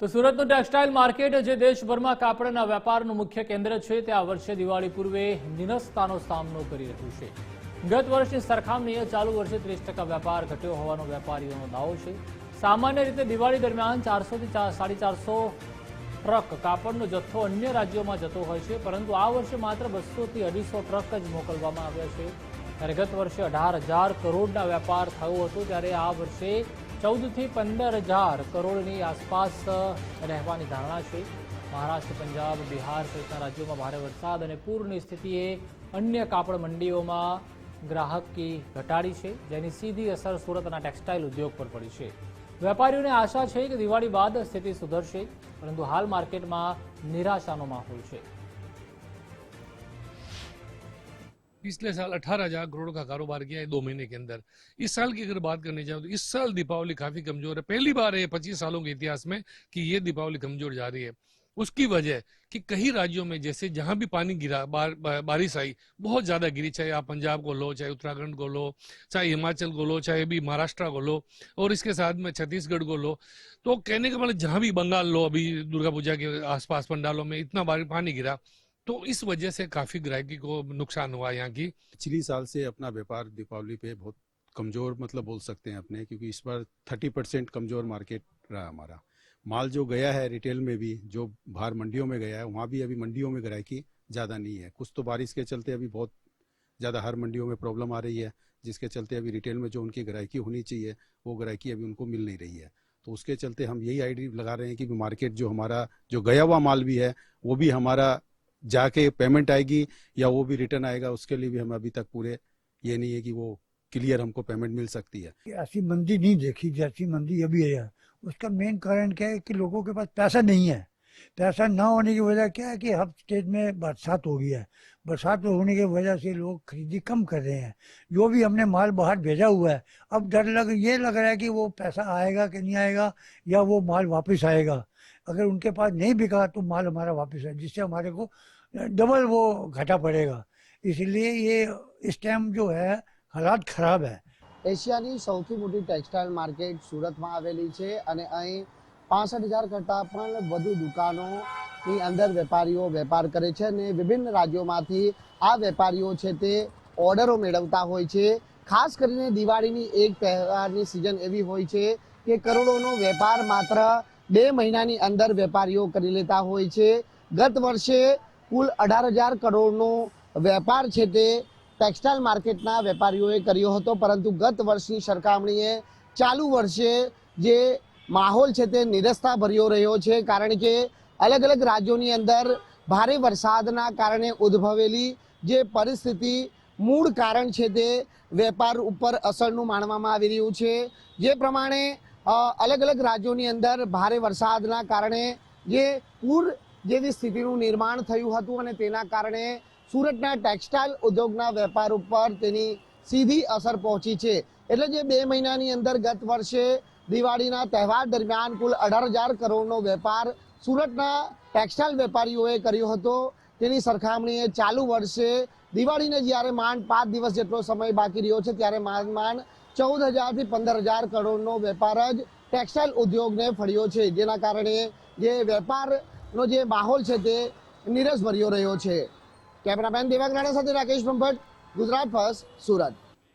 તો સુરતનું textile market જે દેશભરમાં કાપડના વેપારનું મુખ્ય કેન્દ્ર છે, તે આ વર્ષે દિવાળી પૂર્વે નિનસ્તાનો સામનો કરી રહ્યું છે. ગત વર્ષની સરખામણીએ ચાલુ વર્ષે ત્રીસ વેપાર ઘટ્યો હોવાનો વેપારીઓનો દાવો છે. સામાન્ય રીતે દિવાળી દરમિયાન ચારસોથી સાડી ચારસો ટ્રક કાપડનો જથ્થો અન્ય રાજ્યોમાં જતો હોય છે, પરંતુ આ વર્ષે માત્ર બસોથી અઢીસો ટ્રક જ મોકલવામાં આવ્યા છે. ત્યારે ગત વર્ષે અઢાર કરોડના વેપાર થયો હતો, ત્યારે આ વર્ષે ચૌદથી પંદર હજાર કરોડની આસપાસ રહેવાની ધારણા છે. મહારાષ્ટ્ર, પંજાબ, બિહાર સહિતના રાજ્યોમાં ભારે વરસાદ અને પૂરની સ્થિતિએ અન્ય કાપડ મંડીઓમાં ગ્રાહકી ઘટાડી છે, જેની સીધી અસર સુરતના ટેક્સટાઇલ ઉદ્યોગ પર પડી છે. વેપારીઓને આશા છે કે દિવાળી બાદ સ્થિતિ સુધરશે, પરંતુ હાલ માર્કેટમાં નિરાશાનો માહોલ છે. पिछले साल अठारह हज़ार करोड़ का कारोबार किया है दो महीने के अंदर। इस साल की अगर बात करने जाओ तो इस साल दीपावली काफ़ी कमज़ोर है। पहली बार है पच्चीस सालों के इतिहास में कि ये दीपावली कमज़ोर जा रही है। उसकी वजह कि कई राज्यों में जैसे जहाँ भी पानी गिरा बार, बारिश आई बहुत ज़्यादा गिरी चाहे आप पंजाब को लो चाहे उत्तराखंड को लो चाहे हिमाचल को लो चाहे भी महाराष्ट्र को लो और इसके साथ में छत्तीसगढ़ को लो तो कहने का मतलब जहाँ भी बंगाल लो अभी दुर्गा पूजा के आसपास पंडालों में इतना बार पानी गिरा तो इस वजह से काफ़ी ग्राहकी को नुकसान हुआ यहाँ की। पिछली साल से अपना व्यापार दीपावली पे बहुत कमज़ोर मतलब बोल सकते हैं अपने, क्योंकि इस बार थर्टी परसेंट कमज़ोर मार्केट रहा हमारा। माल जो गया है रिटेल में भी, जो बाहर मंडियों में गया है, वहाँ भी अभी मंडियों में ग्राहकी ज़्यादा नहीं है। कुछ तो बारिश के चलते अभी बहुत ज़्यादा हर मंडियों में प्रॉब्लम आ रही है, जिसके चलते अभी रिटेल में जो उनकी ग्राहकी होनी चाहिए, वो ग्राहकी अभी उनको मिल नहीं रही है। तो उसके चलते हम यही आईडी लगा रहे हैं कि मार्केट जो हमारा, जो गया हुआ माल भी है, वो भी हमारा जाके पेमेंट आएगी या वो भी रिटर्न आएगा, उसके लिए भी हम अभी तक पूरे ये नहीं है कि वो क्लियर हमको पेमेंट मिल सकती है। ऐसी मंदी नहीं देखी जैसी मंदी अभी है उसका मेन कारण क्या है कि लोगों के पास पैसा नहीं है। पैसा ना होने की वजह क्या है कि हर स्टेट में बरसात हो गई है। बरसात होने की वजह से लोग खरीदी कम कर रहे हैं। जो भी हमने माल बाहर भेजा हुआ है, अब डर लग, ये लग रहा है कि वो पैसा आएगा कि नहीं आएगा, या वो माल वापस आएगा। अगर उनके पास नहीं बिका तो माल हमारा वापस है जिससे हमारे को डबल वो घाटा पड़ेगा इसलिए ये इस टाइम जो है हालात खराब है એશિયાની સૌથી મોટી ટેક્સટાઇલ માર્કેટ સુરતમાં આવેલી છે અને અહીં પાસઠ હજાર કરતાં પણ વધુ દુકાનોની અંદર વેપારીઓ વેપાર કરે છે અને વિભિન્ન રાજ્યોમાંથી આ વેપારીઓ છે તે ઓર્ડરો મેળવતા હોય છે ખાસ કરીને દિવાળીની એક તહેવારની સિઝન એવી હોય છે કે કરોડોનો વેપાર માત્ર બે મહિનાની અંદર વેપારીઓ કરી લેતા હોય છે ગત વર્ષે કુલ અઢાર હજાર કરોડનો વેપાર છે તે ટેક્સટાઇલ માર્કેટના વેપારીઓએ કર્યો હતો. પરંતુ ગત વર્ષની સરખામણીએ ચાલુ વર્ષે જે માહોલ છે તે નિરસતા ભર્યો રહ્યો છે. કારણ કે અલગ અલગ રાજ્યોની અંદર ભારે વરસાદના કારણે ઉદ્ભવેલી જે પરિસ્થિતિ મૂળ કારણ છે તે વેપાર ઉપર અસરનું માનવામાં આવી રહ્યું છે. જે પ્રમાણે અલગ અલગ રાજ્યોની અંદર ભારે વરસાદના કારણે જે પૂર જેવી સ્થિતિનું નિર્માણ થયું હતું અને તેના કારણે સુરતના ટેક્સટાઇલ ઉદ્યોગના વેપાર ઉપર તેની સીધી અસર પહોંચી છે. એટલે જે બે મહિનાની અંદર ગત વર્ષે દિવાળીના તહેવાર દરમિયાન કુલ અઢાર હજાર કરોડનો વેપાર સુરતના ટેક્સટાઇલ વેપારીઓએ કર્યો હતો. તેની સરખામણીએ ચાલુ વર્ષે દિવાળીને જ્યારે માંડ પાંચ દિવસ જેટલો સમય બાકી રહ્યો છે, ત્યારે માંડ માંડ ચૌદ હજારથી પંદર હજાર કરોડનો વેપાર જ ટેક્સટાઇલ ઉદ્યોગને ફળ્યો છે. જેના કારણે જે વેપારનો જે માહોલ છે તે નીરસ ભર્યો રહ્યો છે. કેમેરામેન દેવાંગ રાણા સાથે રાકેશ બ્રહ્મભટ્ટ, ગુજરાત ફર્સ્ટ, સુરત.